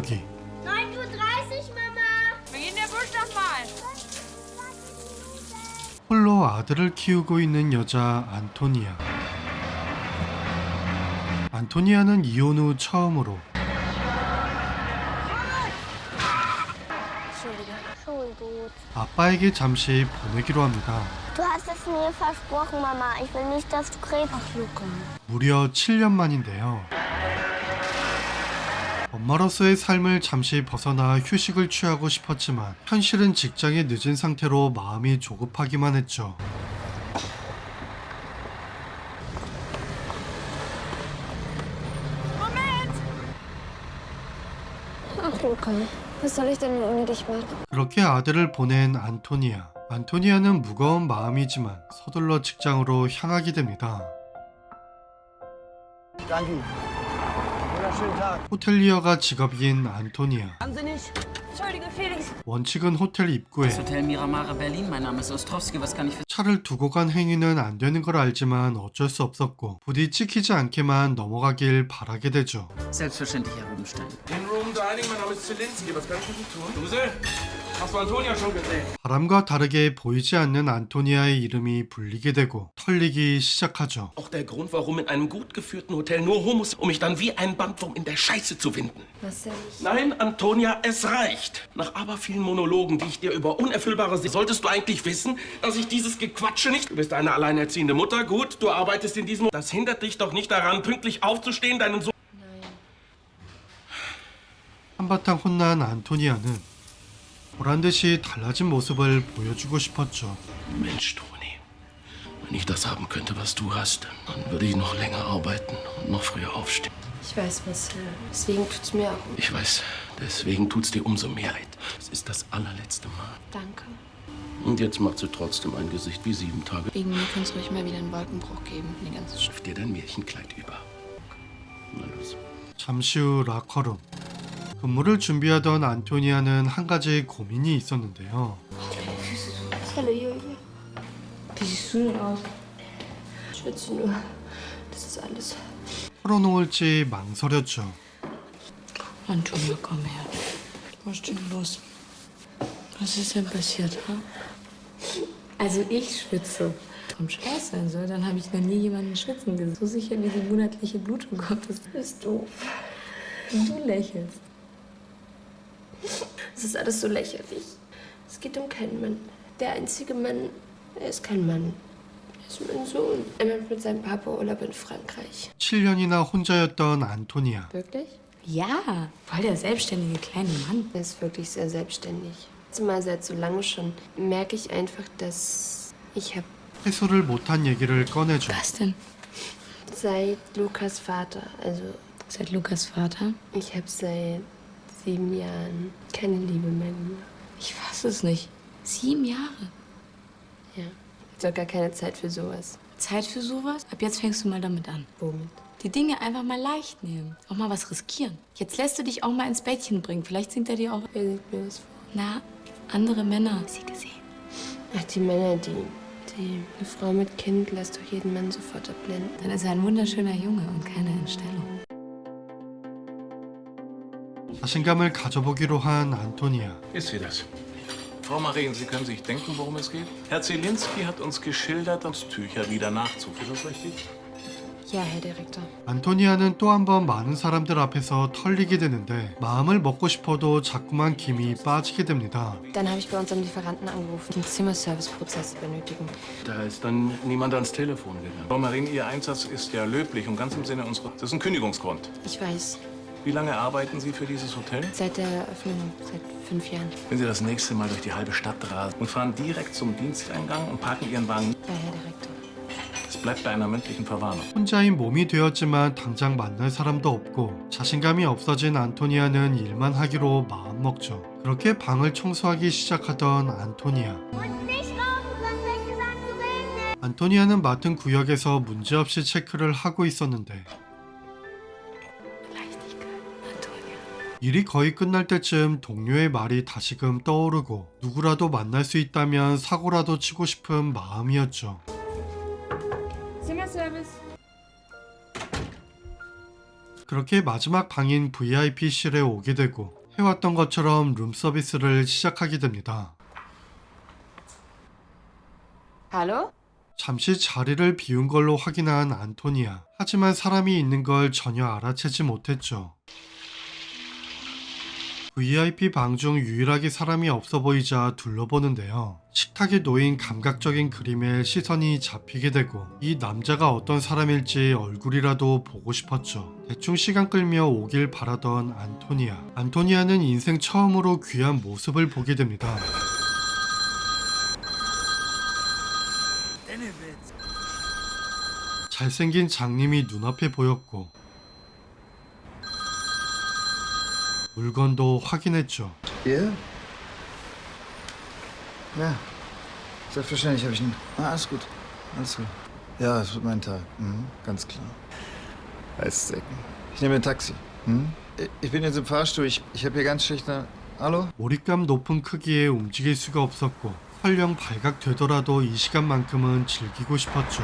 여기 9.30 Uhr, Mama. Wir gehen in der Busch nochmal. 홀로 아들을 키우고 있는 여자 안토니아. 안토니아는 이혼 후 처음으로. 아빠에게 잠시 보내기로 합니다. Du hast es mir versprochen, Mama. Ich will nicht, dass du Krebs hast. Luca. 무려 7년 만인데요. 엄마로서의 삶을 잠시 벗어나 휴식을 취하고 싶었지만 현실은 직장에 늦은 상태로 마음이 조급하기만 했죠. 그렇게 아들을 보낸 안토니아. 안토니아는 무거운 마음이지만 서둘러 직장으로 향하게 됩니다. 호텔리어가 직업인 안토니아. 원칙은 호텔 입구에 Das Hotel Miramare Berlin, mein Name ist Ostrowski, was kann ich für 차를 두고 간 행위는 안 되는 걸 알지만 어쩔 수 없었고 부디 찍히지 않게만 넘어가길 바라게 되죠. 바람과 다르게 보이지 않는 안토니아의 이름이 불리게 되고 털리기 시작하죠. Auch der Grund, warum in einem gut geführten Hotel nur Homos, um mich dann wie ein Bandwurm in der Scheiße zu finden. Was denn? Nein, Antonia, es reicht. Nach aber vielen Monologen, die ich dir über unerfüllbare Se solltest du eigentlich wissen, dass ich dieses Gequatsche nicht. Du bist eine alleinerziehende Mutter, gut, du arbeitest in diesem. Das hindert dich doch nicht daran, pünktlich aufzustehen, deinen Sohn. 한바탕 혼난 안토니아는 보란 듯이 달라진 모습을 보여주고 싶었죠. Mensch, Toni. Wenn ich das haben könnte, was du hast, dann würde ich noch länger arbeiten und noch früher aufstehen. Ich weiß, Marcel. Deswegen tut's mir auch. Ich weiß, deswegen tut's dir umso mehr leid. Es ist das allerletzte Mal. Danke. Und jetzt macht sie trotzdem ein Gesicht wie sieben Tage. Wegen mir könnte es ruhig mal wieder einen Wolkenbruch geben. Die ganze Sch Wirf dir dein Märchenkleid über. Na los. 잠시 후 라커룸. 근무를 준비하던 안토니아는 한 가지 고민이 있었는데요. Alles. 털어놓을지 망설였죠. Es ist alles so lächerlich. Es geht um keinen Mann. Der einzige Mann, er ist kein Mann. Er ist mein Sohn. Er macht mit seinem Papa Urlaub in Frankreich. 7년이나 혼자였던 안토니아. Wirklich? Ja, voll der selbstständige kleine Mann. Er ist wirklich sehr selbstständig. Zumal seit so lange schon merke ich einfach, dass ich habe 해소를 못한 얘기를 꺼내죠. Was denn? seit Lukas Vater, also Seit Lukas Vater? ich habe seit sieben Jahren keine Liebe mehr gemacht. Ich fass es nicht. Sieben Jahre. Ja. Jetzt auch gar keine Zeit für sowas. Zeit für sowas? Ab jetzt fängst du mal damit an. Womit? Die Dinge einfach mal leicht nehmen. Auch mal was riskieren. Jetzt lässt du dich auch mal ins Bettchen bringen. Vielleicht singt er dir auch. Wer sieht mir das vor? Na, andere Männer. Sie gesehen. Ach, die Männer, die, die, eine Frau mit Kind lässt doch jeden Mann sofort erblenden. Dann ist er ein wunderschöner Junge und keine Entstellung. 자신감을 가져보기로 한 안토니아. Ist sie das? Frau Marien, Sie können sich denken, worum es geht? Herr Zielinski hat uns geschildert, dass Tücher wieder Nachzug. Ist das richtig? Ja, Herr Direktor. 안토니아는 또 한 번 많은 사람들 앞에서 털리게 되는데 마음을 먹고 싶어도 자꾸만 김이 빠지게 됩니다. Dann habe ich bei unserem Lieferanten angerufen, den Zimmerservice-Prozess benötigen. Da ist dann niemand ans Telefon gegangen. Frau Marien, Ihr Einsatz ist ja löblich und ganz im Sinne unserer... Das ist ein Kündigungsgrund. Ich weiß, Wie lange arbeiten Sie für dieses Hotel? seit der Eröffnung, seit fünf Jahren. Wenn Sie das nächste Mal durch die halbe Stadt rasen und fahren direkt zum Diensteingang und parken Ihren Wagen. Ja, Herr Direktor. Es bleibt bei einer mündlichen Verwarnung. 혼자인 몸이 되었지만 당장 만날 사람도 없고 자신감이 없어진 안토니아는 일만 하기로 마음먹죠. 그렇게 방을 청소하기 시작하던 안토니아. 안토니아는 맡은 구역에서 문제없이 체크를 하고 있었는데 일이 거의 끝날 때쯤 동료의 말이 다시금 떠오르고 누구라도 만날 수 있다면 사고라도 치고 싶은 마음이었죠. 그렇게 마지막 방인 VIP실에 오게 되고 해왔던 것처럼 룸 서비스를 시작하게 됩니다. Hallo? 잠시 자리를 비운 걸로 확인한 안토니아. 하지만 사람이 있는 걸 전혀 알아채지 못했죠. VIP 방 중 유일하게 사람이 없어 보이자 둘러보는데요. 식탁에 놓인 감각적인 그림에 시선이 잡히게 되고 이 남자가 어떤 사람일지 얼굴이라도 보고 싶었죠. 대충 시간 끌며 오길 바라던 안토니아. 안토니아는 인생 처음으로 귀한 모습을 보게 됩니다. 잘생긴 장님이 눈앞에 보였고 물건도 확인했죠. Ihr? Ja. Selbstverständlich habe ich einen. Ah, alles gut. Alles gut. Ja, es wird mein Tag. Mhm, ganz klar. Eiszecken. Ich nehme ein Taxi. Mhm? Ich- Ich bin jetzt im Fahrstuhl. Ich, ich habe hier ganz schlechte. Hallo? 몰입감 높은 크기에 움직일 수가 없었고 설령 발각되더라도 이 시간만큼은 즐기고 싶었죠.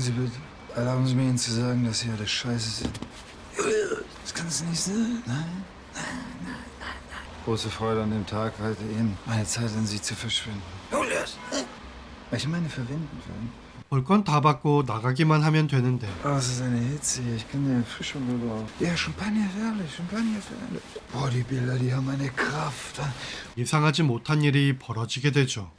Sie bitte. Erlauben Sie mir Ihnen zu sagen, dass Sie alles scheiße sind. Das kann es nicht sein. Nein. Nein, nein, nein, nein. Große Freude an dem Tag, halte Ihnen meine Zeit an Sie zu verschwinden. Julius! Ich meine, verwenden, verwenden. 볼 건 다 받고 나가기만 하면 되는데 Oh, es ist eine Hitze hier. Ich kann den Frischung gebrauchen. Ja, Champagner für alle. Champagner für alle. Boah, die Bilder, die haben eine Kraft. 예상하지 못한 일이 벌어지게 되죠.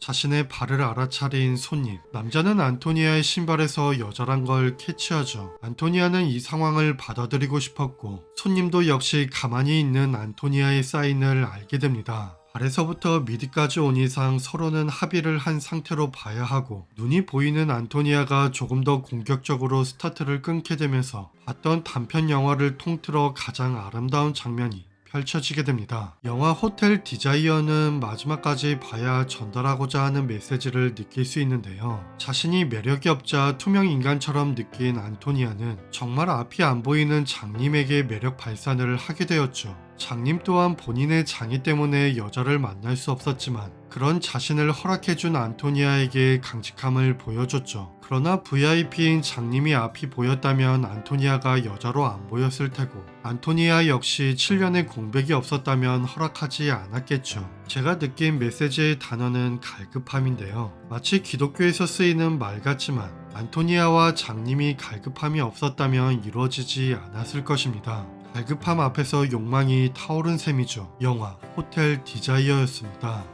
자신의 발을 알아차린 손님. 남자는 안토니아의 신발에서 여자란 걸 캐치하죠. 안토니아는 이 상황을 받아들이고 싶었고, 손님도 역시 가만히 있는 안토니아의 사인을 알게 됩니다. 발에서부터 미디까지 온 이상 서로는 합의를 한 상태로 봐야 하고 눈이 보이는 안토니아가 조금 더 공격적으로 스타트를 끊게 되면서 봤던 단편 영화를 통틀어 가장 아름다운 장면이 펼쳐지게 됩니다. 영화 호텔 디자이어는 마지막까지 봐야 전달하고자 하는 메시지를 느낄 수 있는데요. 자신이 매력이 없자 투명 인간처럼 느낀 안토니아는 정말 앞이 안 보이는 장님에게 매력 발산을 하게 되었죠. 장님 또한 본인의 장애 때문에 여자를 만날 수 없었지만 그런 자신을 허락해준 안토니아에게 강직함을 보여줬죠. 그러나 VIP인 장님이 앞이 보였다면 안토니아가 여자로 안 보였을 테고 안토니아 역시 7년의 공백이 없었다면 허락하지 않았겠죠. 제가 느낀 메시지의 단어는 갈급함인데요. 마치 기독교에서 쓰이는 말 같지만 안토니아와 장님이 갈급함이 없었다면 이루어지지 않았을 것입니다. 갈급함 앞에서 욕망이 타오른 셈이죠. 영화 호텔 디자이어였습니다.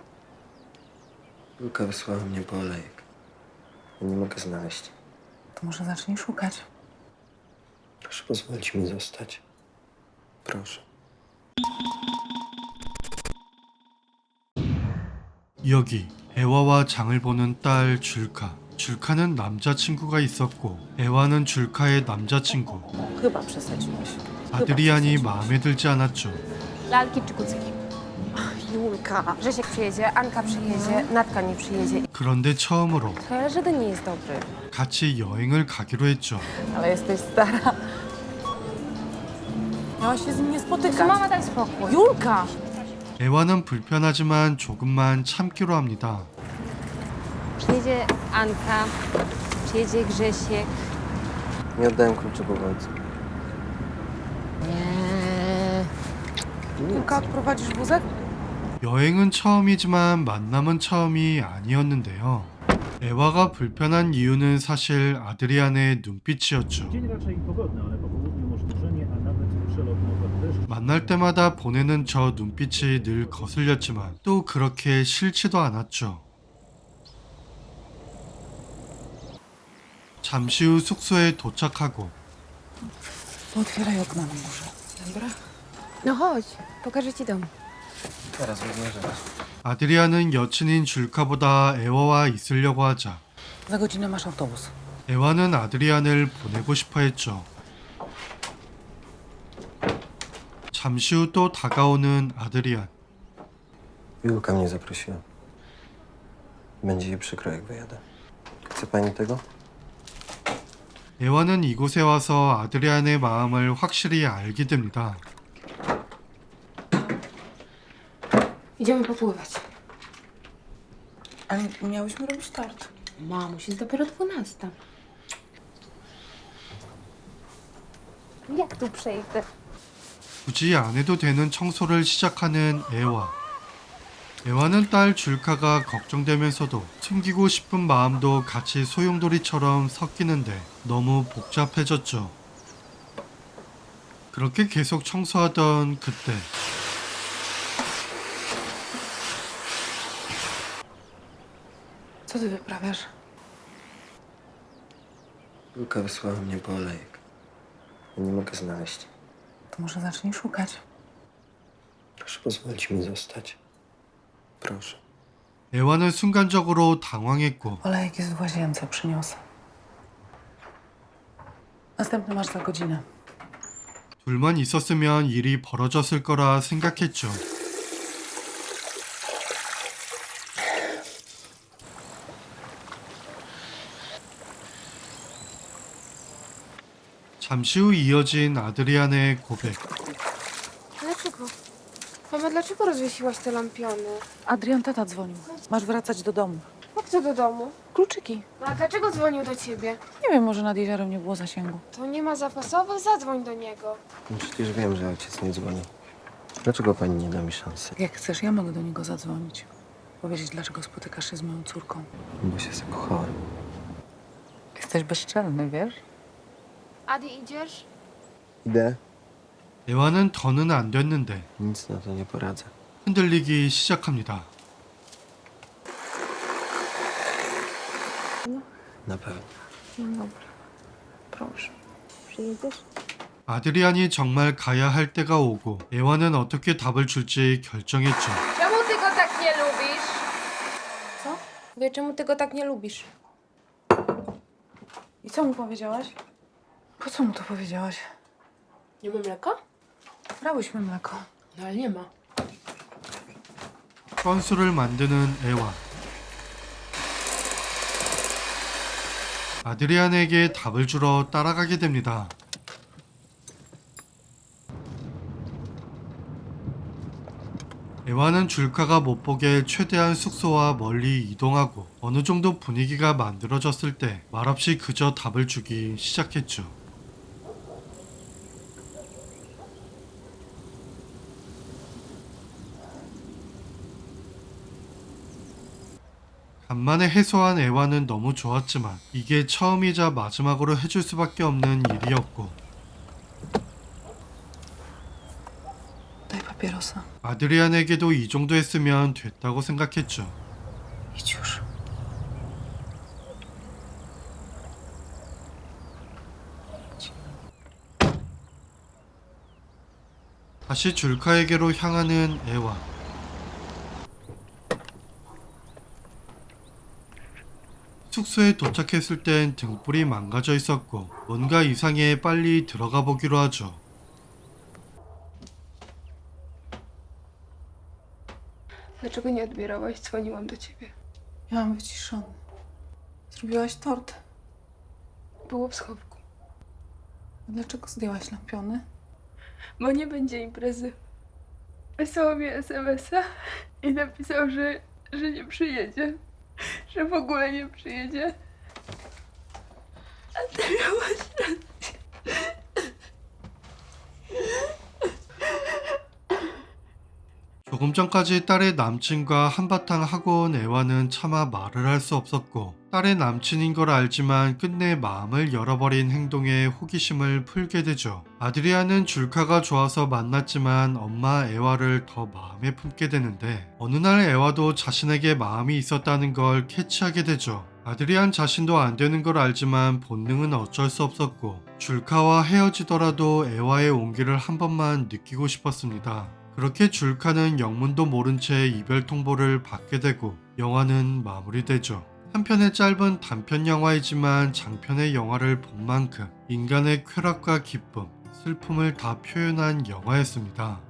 Julka wysłała mnie po olejek. Nie mogę znaleźć. To może zacznij szukać. Proszę pozwolić mi zostać. Proszę. 여기 에와와 장을 보는 딸 줄카. 줄카는 남자친구가 있었고 에와는 줄카의 남자친구. Chyba przesadziłeś. 아드리안이 마음에 들지 않았죠. Lalki czy kucyki? Julka. Grzesiek przyjedzie, Anka przyjedzie, Natka nie przyjedzie. 그런데 처음으로 Ale żaden nie jest dobry. 같이 여행을 가기로 했죠. Ale jesteś stara. Miałaś się z nim nie spotykać. Mama, daj spokój. Julka! 에와는 불편하지만 조금만 참기로 합니다. Przyjedzie Anka, przyjedzie Grzesiek. Nie oddałem kluczyków ojcu. Nie. Julka, odprowadzisz wózek? 여행은 처음이지만 만남은 처음이 아니었는데요. 에와가 불편한 이유는 사실 아드리안의 눈빛이었죠. Dzień raczej pogodny, ale po południu może dużenie, a nawet przelot opad deszczu. 만날 때마다 보내는 저 눈빛이 늘 거슬렸지만 또 그렇게 싫지도 않았죠. 잠시 후 숙소에 도착하고 Otwieraj okna na górze. Dobra? No chodź, pokażę ci dom. Teraz rozmawiamy. 아드리안은 여친인 줄카보다 에와와 있으려고 하자 Za godzinę masz autobus. 에와는 아드리안을 보내고 싶어 했죠. 잠시 후 또 다가오는 아드리안. Julka mnie zaprosiła. Będzie jej przykro, jak wyjadę. Chce pani tego? 에와는 이곳에 와서 아드리안의 마음을 확실히 알게 됩니다. Idziemy popływać. Ale miałyśmy robić tort. Mamuś, jest dopiero 12. Jak tu przejdę? 굳이 안 해도 되는 청소를 시작하는 에와. 에와는 딸 줄카가 걱정되면서도 숨기고 싶은 마음도 같이 소용돌이처럼 섞이는데 너무 복잡해졌죠. 그렇게 계속 청소하던 그때 Co ty wyprawiasz? Luka wysłała mnie po olejek. Nie mogę znaleźć. To może zacznij szukać. Proszę pozwolić mi zostać. Proszę. 에와는 순간적으로 당황했고 jest w łazience, przyniosę. Następny masz za godzinę. 둘만 있었으면 일이 벌어졌을 거라 생각했죠. 잠시 후 이어진 아드리안의 고백. Dlaczego? Mama, dlaczego rozwiesiłaś te lampiony? Adrian tata dzwonił. Masz wracać do domu. Jak to do domu? Kluczyki. No, a dlaczego dzwonił do ciebie? Nie wiem, może nad jeziorem nie było zasięgu. To nie ma zapasowych, zadzwoń do niego. No Przecież wiem, że ojciec nie dzwoni. Dlaczego pani nie da mi szansy? Jak chcesz, ja mogę do niego zadzwonić. Powiedzieć, dlaczego spotykasz się z moją córką. Bo się zakochałem. Jesteś bezczelny, wiesz? Adi, idziesz? Idę. 에와는 더는 안 됐는데 Nic na to nie poradzę. 흔들리기 시작합니다. Na pewno. No dobra. Proszę. Przyjedziesz? 아드리안이 정말 가야 할 때가 오고 에와는 어떻게 답을 줄지 결정했죠. Czemu ty go tak nie lubisz? Co? Wie, czemu ty go tak nie lubisz? I co mu powiedziałaś? Po co mu to powiedziałaś? Nie ma mleka? Brałyśmy mleko. No ale nie ma. 건수를 만드는 에와. 아드리안에게 답을 주러 따라가게 됩니다. 에와는 줄카가 못 보게 최대한 숙소와 멀리 이동하고 어느 정도 분위기가 만들어졌을 때 말없이 그저 답을 주기 시작했죠. 간만에 해소한 애와는 너무 좋았지만 이게 처음이자 마지막으로 해줄 수밖에 없는 일이었고. 아드리안에게도 이 정도 했으면 됐다고 생각했죠. 다시 줄카에게로 향하는 애와 숙소에 도착했을 땐 등불이 망가져 있었고 뭔가 이상해 빨리 들어가 보기로 하죠. Dlaczego nie odbierałaś? Dzwoniłam do ciebie. Miałam wyciszony. Zrobiłaś tort. Było w schowku. A Dlaczego zdjęłaś lampiony? Bo nie będzie imprezy. Wysłał mi SMS-a i napisał, że, że nie przyjedzie. Że w ogóle nie przyjedzie. 조금 전까지 딸의 남친과 한바탕 온 애와는 차마 말을 할 수 없었고 딸의 남친인 걸 알지만 끝내 마음을 열어버린 행동에 호기심을 풀게 되죠. 아드리아는 줄카가 좋아서 만났지만 엄마 애와를 더 마음에 품게 되는데 어느 날 애와도 자신에게 마음이 있었다는 걸 캐치하게 되죠. 아드리안 자신도 안 되는 걸 알지만 본능은 어쩔 수 없었고 줄카와 헤어지더라도 애와의 온기를 한 번만 느끼고 싶었습니다. 그렇게 줄카는 영문도 모른 채 이별 통보를 받게 되고 영화는 마무리되죠. 한편의 짧은 단편 영화이지만 장편의 영화를 본 만큼 인간의 쾌락과 기쁨, 슬픔을 다 표현한 영화였습니다.